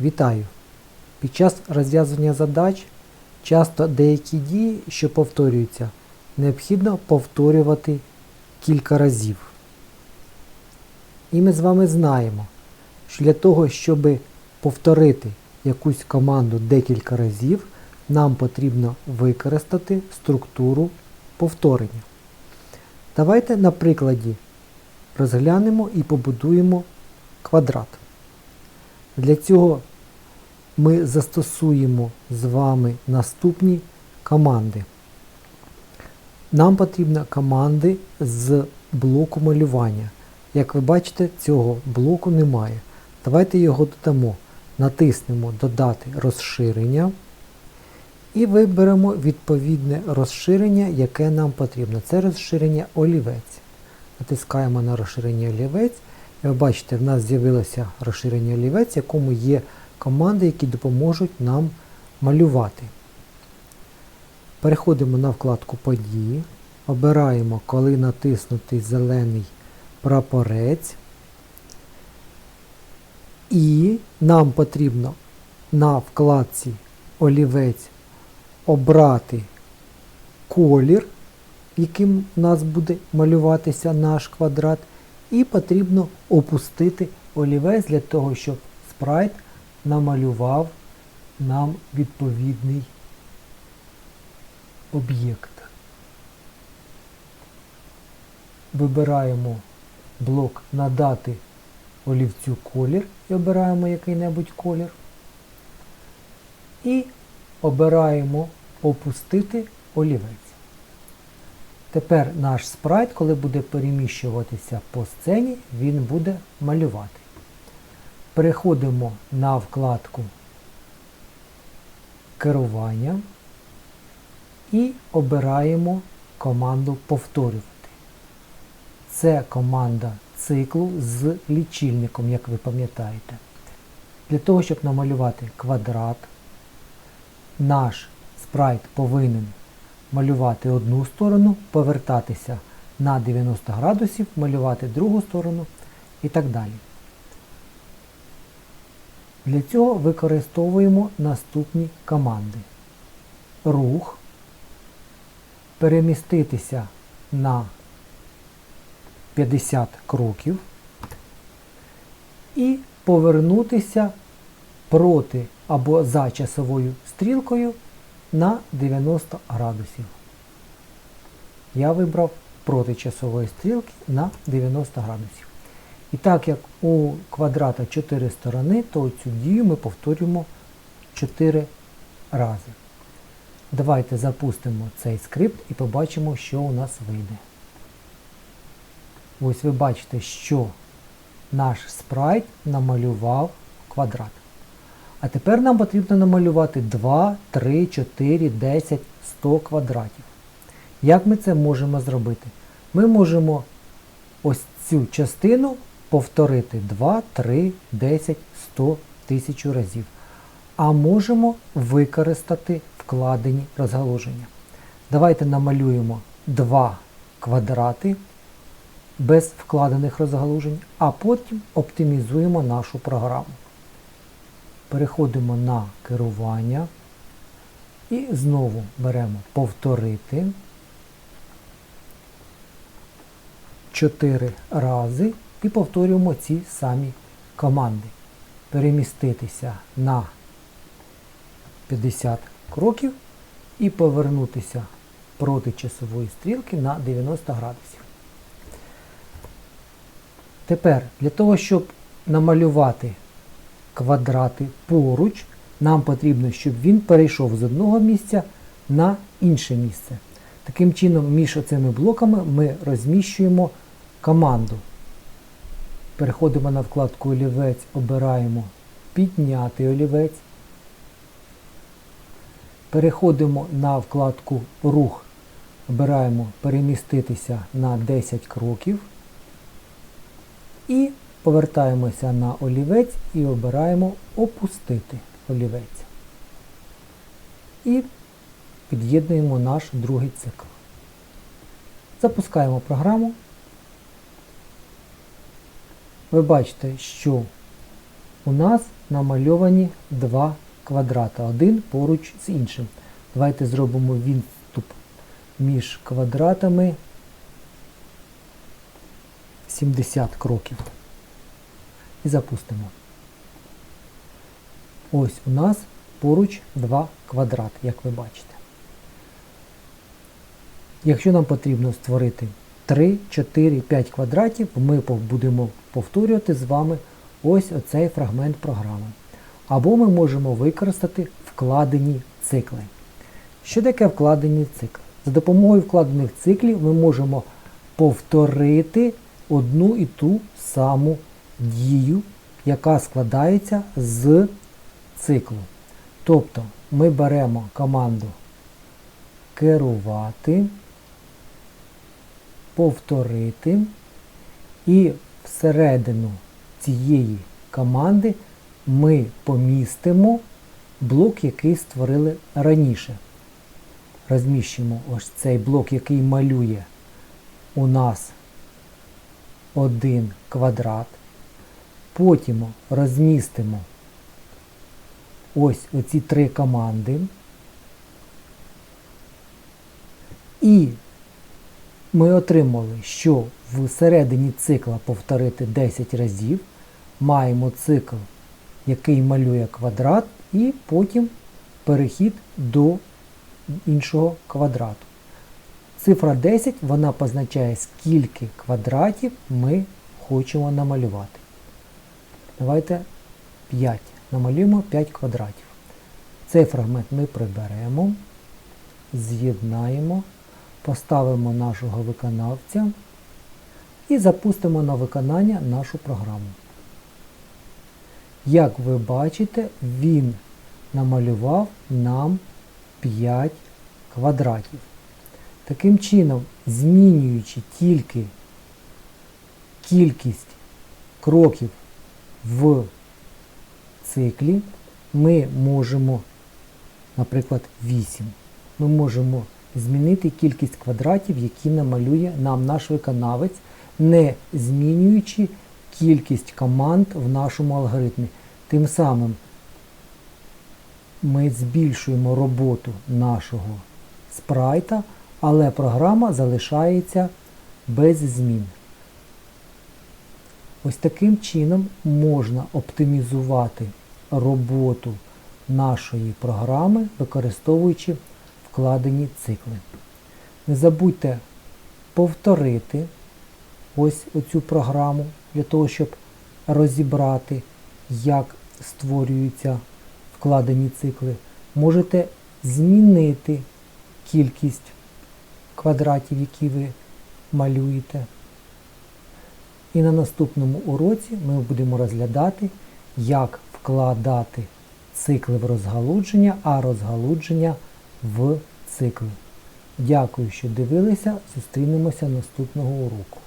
Вітаю! Під час розв'язування задач часто деякі дії, що повторюються, необхідно повторювати кілька разів. І ми з вами знаємо, що для того, щоб повторити якусь команду декілька разів, нам потрібно використати структуру повторення. Давайте на прикладі розглянемо і побудуємо квадрат. Для цього ми застосуємо з вами наступні команди. Нам потрібні команди з блоку малювання. Як ви бачите, цього блоку немає. Давайте його додамо. Натиснемо Додати розширення і виберемо відповідне розширення, яке нам потрібно. Це розширення олівець. Натискаємо на розширення олівець. Ви бачите, в нас з'явилося розширення олівець, якому є команди, які допоможуть нам малювати. Переходимо на вкладку Події. Обираємо, коли натиснутий зелений прапорець. І нам потрібно на вкладці Олівець обрати колір, яким у нас буде малюватися наш квадрат. І потрібно опустити олівець для того, щоб спрайт намалював нам відповідний об'єкт. Вибираємо блок Надати олівцю колір і обираємо який-небудь колір. І обираємо Опустити олівець. Тепер наш спрайт, коли буде переміщуватися по сцені, він буде малювати. Переходимо на вкладку Керування і обираємо команду Повторювати. Це команда циклу з лічильником, як ви пам'ятаєте. Для того, щоб намалювати квадрат, наш спрайт повинен малювати одну сторону, повертатися на 90 градусів, малювати другу сторону і так далі. Для цього використовуємо наступні команди. Рух, переміститися на 50 кроків і повернутися проти або за часовою стрілкою на 90 градусів. Я вибрав проти часової стрілки на 90 градусів. І так як у квадрата 4 сторони, то цю дію ми повторюємо 4 рази. Давайте запустимо цей скрипт і побачимо, що у нас вийде. Ось ви бачите, що наш спрайт намалював квадрат. А тепер нам потрібно намалювати 2, 3, 4, 10, 100 квадратів. Як ми це можемо зробити? Ми можемо ось цю частину повторити 2, 3, 10, 100, 1000 разів. А можемо використати вкладені розгалуження. Давайте намалюємо 2 квадрати без вкладених розгалужень, а потім оптимізуємо нашу програму. Переходимо на керування і знову беремо повторити 4 рази і повторюємо ці самі команди. Переміститися на 50 кроків і повернутися проти часової стрілки на 90 градусів. Тепер для того, щоб намалювати квадрати поруч, нам потрібно, щоб він перейшов з одного місця на інше місце. Таким чином, між цими блоками ми розміщуємо команду. Переходимо на вкладку Олівець, обираємо Підняти олівець. Переходимо на вкладку Рух, обираємо Переміститися на 10 кроків. І повертаємося на олівець і обираємо Опустити олівець. І під'єднуємо наш другий цикл. Запускаємо програму. Ви бачите, що у нас намальовані два квадрати, один поруч з іншим. Давайте зробимо відступ між квадратами 70 кроків. І запустимо. Ось у нас поруч два квадрати, як ви бачите. Якщо нам потрібно створити 3, 4, 5 квадратів, ми будемо повторювати з вами ось оцей фрагмент програми. Або ми можемо використати вкладені цикли. Що таке вкладені цикли? За допомогою вкладених циклів ми можемо повторити одну і ту саму дію, яка складається з циклу. Тобто ми беремо команду керувати, повторити і всередину цієї команди ми помістимо блок, який створили раніше. Розміщимо ось цей блок, який малює у нас один квадрат. Потім розмістимо ось оці три команди. І ми отримали, що всередині цикла повторити 10 разів. Маємо цикл, який малює квадрат, і потім перехід до іншого квадрату. Цифра 10 вона позначає, скільки квадратів ми хочемо намалювати. Давайте 5. Намалюємо 5 квадратів. Цей фрагмент ми приберемо, з'єднаємо, поставимо нашого виконавця і запустимо на виконання нашу програму. Як ви бачите, він намалював нам 5 квадратів. Таким чином, змінюючи тільки кількість кроків в циклі, ми можемо, наприклад, 8. Ми можемо змінити кількість квадратів, які намалює нам наш виконавець, не змінюючи кількість команд в нашому алгоритмі. Тим самим ми збільшуємо роботу нашого спрайта, але програма залишається без змін. Ось таким чином можна оптимізувати роботу нашої програми, використовуючи вкладені цикли. Не забудьте повторити ось оцю програму для того, щоб розібрати, як створюються вкладені цикли. Можете змінити кількість квадратів, які ви малюєте. І на наступному уроці ми будемо розглядати, як вкладати цикли в розгалудження, а розгалудження в циклі. Дякую, що дивилися. Зустрінемося наступного уроку.